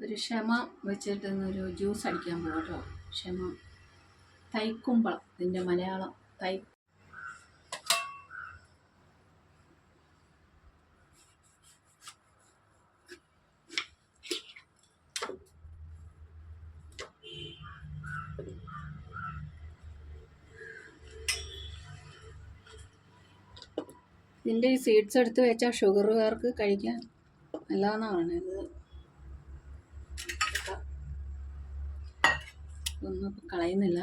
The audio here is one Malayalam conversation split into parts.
ഒരു ക്ഷമ ഒരു ജ്യൂസ് അടിക്കാൻ പോകാം കേട്ടോ ക്ഷമ. തൈക്കുമ്പളം ഇതിന്റെ മലയാളം തൈ ഇതിന്റെ ഈ സീഡ്സ് എടുത്ത് വെച്ചാൽ ഷുഗറുകാർക്ക് കഴിക്കാൻ നല്ലതെന്നാണ് പറയുന്നത് ഒന്നും കളയുന്നില്ല.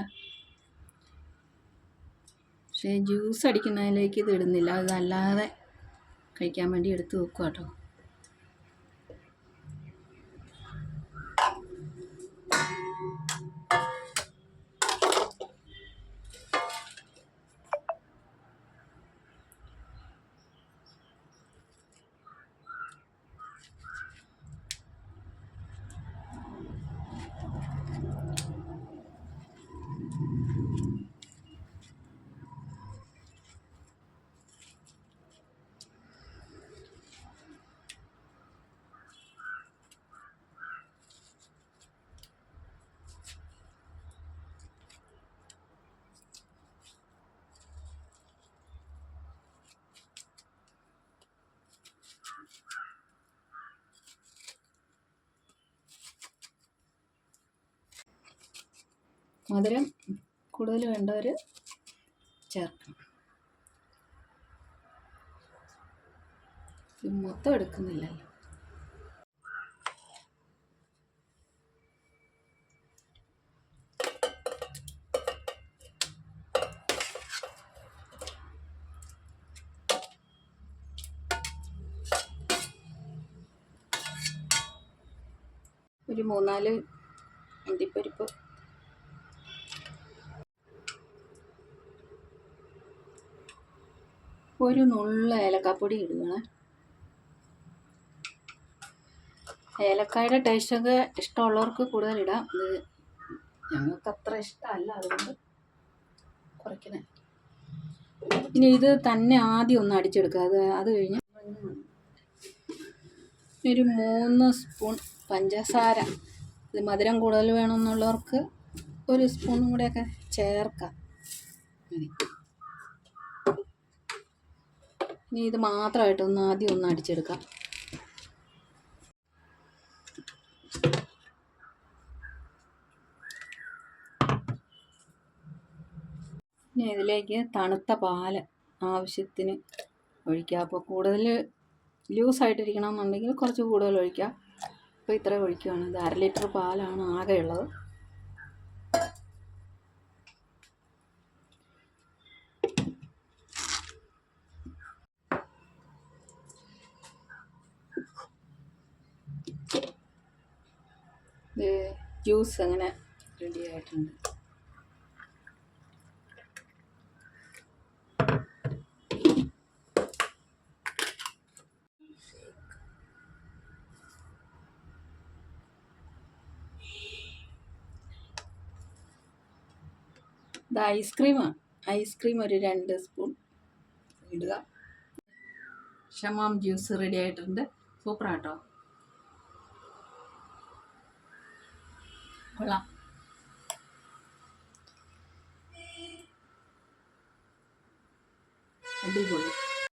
പക്ഷേ ജ്യൂസ് അടിക്കുന്നതിലേക്ക് ഇത് ഇടുന്നില്ല. അല്ലാതെ കഴിക്കാൻ വേണ്ടി എടുത്ത് വെക്കുക കേട്ടോ മധുരം കൂടുതൽ വേണ്ടവർ ചേർക്കണം. മൊത്തം എടുക്കുന്നില്ലല്ലോ. ഒരു മൂന്നാൽ അണ്ടിപ്പരിപ്പ് ഒരു നുള്ള ഏലക്കാപ്പൊടി ഇടുകയാണ്. ഏലക്കായുടെ ടേസ്റ്റൊക്കെ ഇഷ്ടമുള്ളവർക്ക് കൂടുതൽ ഇടാം. ഇത് ഞങ്ങൾക്ക് അത്ര ഇഷ്ടമല്ല അതുകൊണ്ട് കുറയ്ക്കണേ. ഇനി ഇത് തന്നെ ആദ്യം ഒന്ന് അടിച്ചെടുക്കുക. അത് അത് കഴിഞ്ഞ് ഒരു മൂന്ന് സ്പൂൺ പഞ്ചസാര. ഇത് മധുരം കൂടുതൽ വേണമെന്നുള്ളവർക്ക് ഒരു സ്പൂണും കൂടെയൊക്കെ ചേർക്കാം. മതി. ഇനി ഇത് മാത്രമായിട്ട് ഒന്ന് ആദ്യം ഒന്ന് അടിച്ചെടുക്കാം. ഇനി ഇതിലേക്ക് തണുത്ത പാൽ ആവശ്യത്തിന് ഒഴിക്കുക അപ്പോൾ കൂടുതൽ ലൂസായിട്ടിരിക്കണം എന്നുണ്ടെങ്കിൽ കുറച്ച് കൂടുതൽ ഒഴിക്കുക അപ്പോൾ ഇത്ര ഒഴിക്കുകയാണ് ഇത് അര ലിറ്റർ പാലാണ് ആകെ ഉള്ളത് ഇത് ജ്യൂസ് അങ്ങനെ റെഡി ആയിട്ടുണ്ട്. ഇത് ഐസ്ക്രീമാണ് ഐസ്ക്രീം ഒരു രണ്ട് സ്പൂൺ ഇടുക. ഷമാം ജ്യൂസ് റെഡി ആയിട്ടുണ്ട്. സൂപ്പറാട്ടോ. കൊള്ളാം അടിപൊളി